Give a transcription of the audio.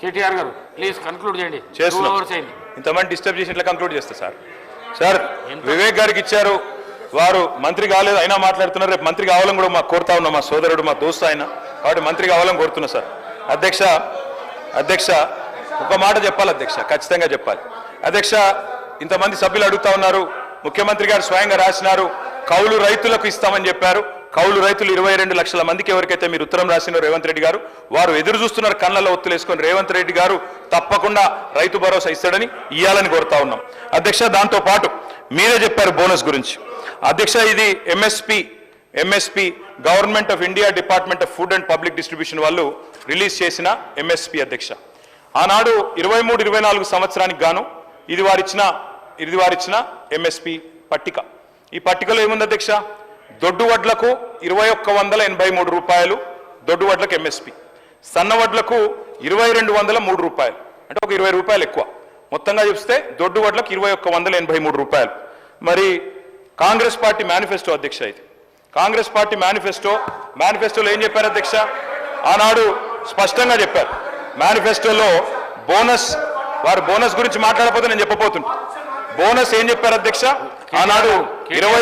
కేటీఆర్ గారు please conclude చేయండి. చేస్తున్నాం. ఇంతమంది డిస్టర్బ్ చేసి ఇట్లా కంక్లూడ్ చేస్తా సార్? సార్ వివేక్ గారికి ఇచ్చారు. వారు మంత్రి కాలేదు అయినా మాట్లాడుతున్నారు. రేపు మంత్రి కావాలని కూడా మాకు కోరుతా ఉన్నాం. మా సోదరుడు మా దోస్తు ఆయన. కాబట్టి మంత్రి కావాలని కోరుతున్నా సార్. అధ్యక్ష అధ్యక్ష ఒక మాట చెప్పాలి అధ్యక్ష. ఖచ్చితంగా చెప్పాలి. అధ్యక్ష ఇంతమంది సభ్యులు అడుగుతా ఉన్నారు. ముఖ్యమంత్రి గారు స్వయంగా రాసినారు. కౌలు రైతులకు ఇస్తామని చెప్పారు. కౌలు రైతులు ఇరవై రెండు లక్షల మందికి ఎవరికైతే మీరు ఉత్తరం రాసినారో రేవంత్ రెడ్డి గారు వారు ఎదురు చూస్తున్నారు కళ్ళల్లో ఒత్తులేసుకొని రేవంత్ రెడ్డి గారు తప్పకుండా రైతు భరోసా ఇస్తాడని ఇవ్వాలని కోరుతా ఉన్నాం. అధ్యక్ష దాంతో పాటు మీరే చెప్పారు బోనస్ గురించి. అధ్యక్ష ఇది MSP MSP government of India department of food and public distribution వాళ్ళు రిలీజ్ చేసిన ఎంఎస్పి అధ్యక్ష. ఆనాడు ఇరవై మూడు ఇరవై నాలుగు సంవత్సరానికి గాను ఇది వారిచ్చిన ఇది వారిచ్చిన ఎంఎస్పి పట్టిక. ఈ పట్టికలో ఏముంది అధ్యక్ష? దొడ్డు వడ్లకు ఇరవై ఒక్క వందల ఎనభై మూడు రూపాయలు దొడ్డు వడ్లకు ఎంఎస్పి సన్న వడ్లకు ఇరవై రెండు వందల మూడు రూపాయలు. అంటే ఒక ఇరవై రూపాయలు ఎక్కువ. మొత్తంగా చూస్తే దొడ్డు వడ్లకు ఇరవై ఒక్క వందల ఎనభై మూడు రూపాయలు. మరి కాంగ్రెస్ పార్టీ మేనిఫెస్టో అధ్యక్ష ఇది. కాంగ్రెస్ పార్టీ మేనిఫెస్టో మేనిఫెస్టోలో ఏం చెప్పారు అధ్యక్ష? ఆనాడు స్పష్టంగా చెప్పారు. మేనిఫెస్టోలో బోనస్ వారు బోనస్ గురించి మాట్లాడకపోతే నేను చెప్పబోతుంటా. బోనస్ ఏం చెప్పారు అధ్యక్ష? ఆనాడు ఇరవై